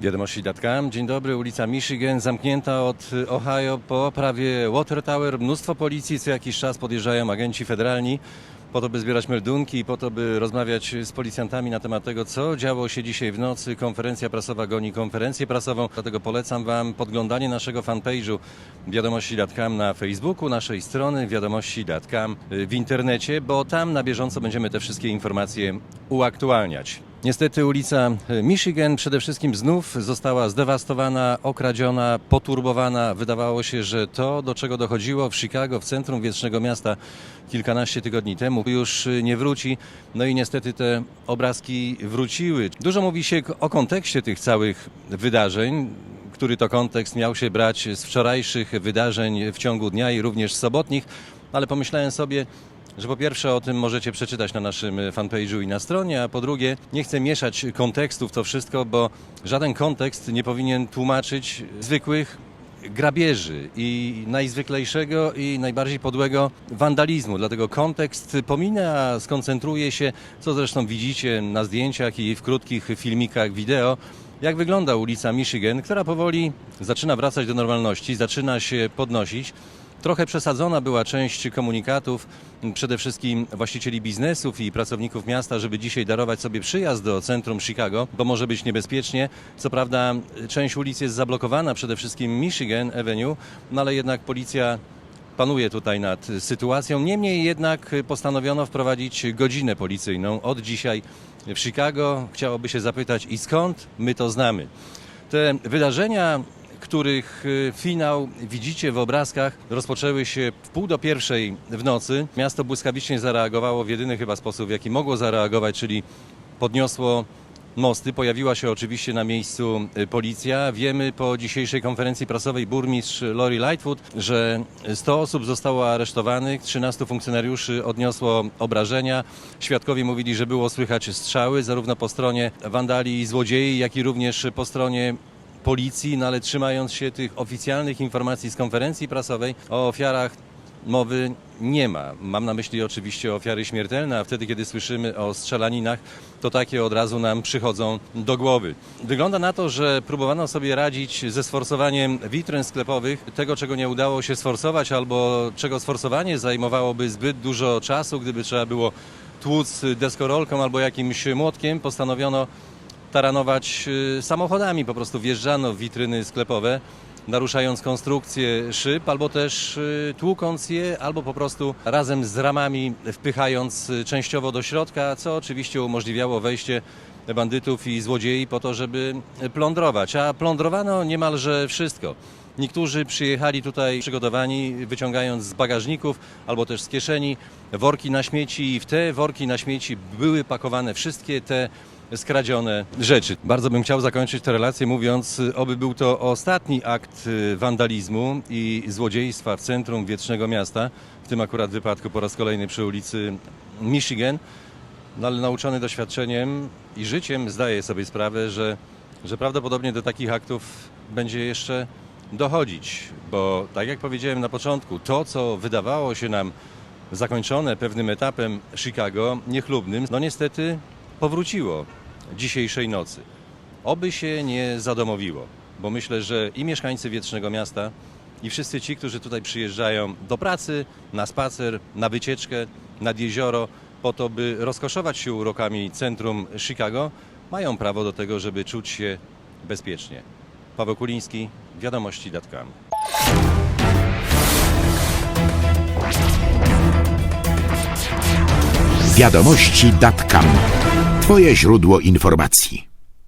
Wiadomości.com. Dzień dobry, ulica Michigan, zamknięta od y, Ohio po prawie Water Tower. Mnóstwo policji, co jakiś czas podjeżdżają agenci federalni po to, by zbierać meldunki, po to, by rozmawiać z policjantami na temat tego, co działo się dzisiaj w nocy. Konferencja prasowa goni konferencję prasową, dlatego polecam Wam podglądanie naszego fanpage'u Wiadomości.com na Facebooku, naszej strony Wiadomości.com w internecie, bo tam na bieżąco będziemy te wszystkie informacje uaktualniać. Niestety ulica Michigan przede wszystkim znów została zdewastowana, okradziona, poturbowana. Wydawało się, że to, do czego dochodziło w Chicago, w centrum wiecznego miasta kilkanaście tygodni temu, już nie wróci. No i niestety te obrazki wróciły. Dużo mówi się o kontekście tych całych wydarzeń który to kontekst miał się brać z wczorajszych wydarzeń w ciągu dnia i również sobotnich, ale pomyślałem sobie, że po pierwsze o tym możecie przeczytać na naszym fanpage'u i na stronie, a po drugie nie chcę mieszać kontekstów to wszystko, bo żaden kontekst nie powinien tłumaczyć zwykłych grabieży i najzwyklejszego i najbardziej podłego wandalizmu. Dlatego kontekst pominę, a skoncentruje się, co zresztą widzicie na zdjęciach i w krótkich filmikach wideo, jak wygląda ulica Michigan, która powoli zaczyna wracać do normalności, zaczyna się podnosić. Trochę przesadzona była część komunikatów, przede wszystkim właścicieli biznesów i pracowników miasta, żeby dzisiaj darować sobie przyjazd do centrum Chicago, bo może być niebezpiecznie. Co prawda część ulic jest zablokowana, przede wszystkim Michigan Avenue, no ale jednak policja panuje tutaj nad sytuacją. Niemniej jednak postanowiono wprowadzić godzinę policyjną od dzisiaj w Chicago. Chciałoby się zapytać i skąd my to znamy. Te wydarzenia których y, finał widzicie w obrazkach, rozpoczęły się w pół do pierwszej w nocy. Miasto błyskawicznie zareagowało w jedyny chyba sposób, w jaki mogło zareagować, czyli podniosło mosty. Pojawiła się oczywiście na miejscu y, policja. Wiemy po dzisiejszej konferencji prasowej burmistrz Lori Lightfoot, że 100 osób zostało aresztowanych, 13 funkcjonariuszy odniosło obrażenia. Świadkowie mówili, że było słychać strzały zarówno po stronie wandali i złodziei, jak i również po stronie policji, no ale trzymając się tych oficjalnych informacji z konferencji prasowej o ofiarach mowy nie ma. Mam na myśli oczywiście ofiary śmiertelne, a wtedy, kiedy słyszymy o strzelaninach, to takie od razu nam przychodzą do głowy. Wygląda na to, że próbowano sobie radzić ze sforsowaniem witryn sklepowych, tego czego nie udało się sforsować, albo czego sforsowanie zajmowałoby zbyt dużo czasu, gdyby trzeba było tłuc deskorolką albo jakimś młotkiem, postanowiono taranować y, samochodami. Po prostu wjeżdżano w witryny sklepowe, naruszając konstrukcję szyb, albo też y, tłukąc je, albo po prostu razem z ramami wpychając y, częściowo do środka, co oczywiście umożliwiało wejście bandytów i złodziei po to, żeby plądrować. A plądrowano niemalże wszystko. Niektórzy przyjechali tutaj przygotowani, wyciągając z bagażników albo też z kieszeni worki na śmieci i w te worki na śmieci były pakowane wszystkie te skradzione rzeczy. Bardzo bym chciał zakończyć tę relację mówiąc, oby był to ostatni akt y, wandalizmu i złodziejstwa w centrum wiecznego miasta, w tym akurat wypadku po raz kolejny przy ulicy Michigan, no ale nauczony doświadczeniem i życiem zdaję sobie sprawę, że, że prawdopodobnie do takich aktów będzie jeszcze dochodzić, bo tak jak powiedziałem na początku, to co wydawało się nam zakończone pewnym etapem Chicago, niechlubnym, no niestety powróciło dzisiejszej nocy. Oby się nie zadomowiło, bo myślę, że i mieszkańcy Wietrznego Miasta, i wszyscy ci, którzy tutaj przyjeżdżają do pracy, na spacer, na wycieczkę, nad jezioro, po to, by rozkoszować się urokami centrum Chicago, mają prawo do tego, żeby czuć się bezpiecznie. Paweł Kuliński, wiadomości.com. Wiadomości.com. Twoje źródło informacji.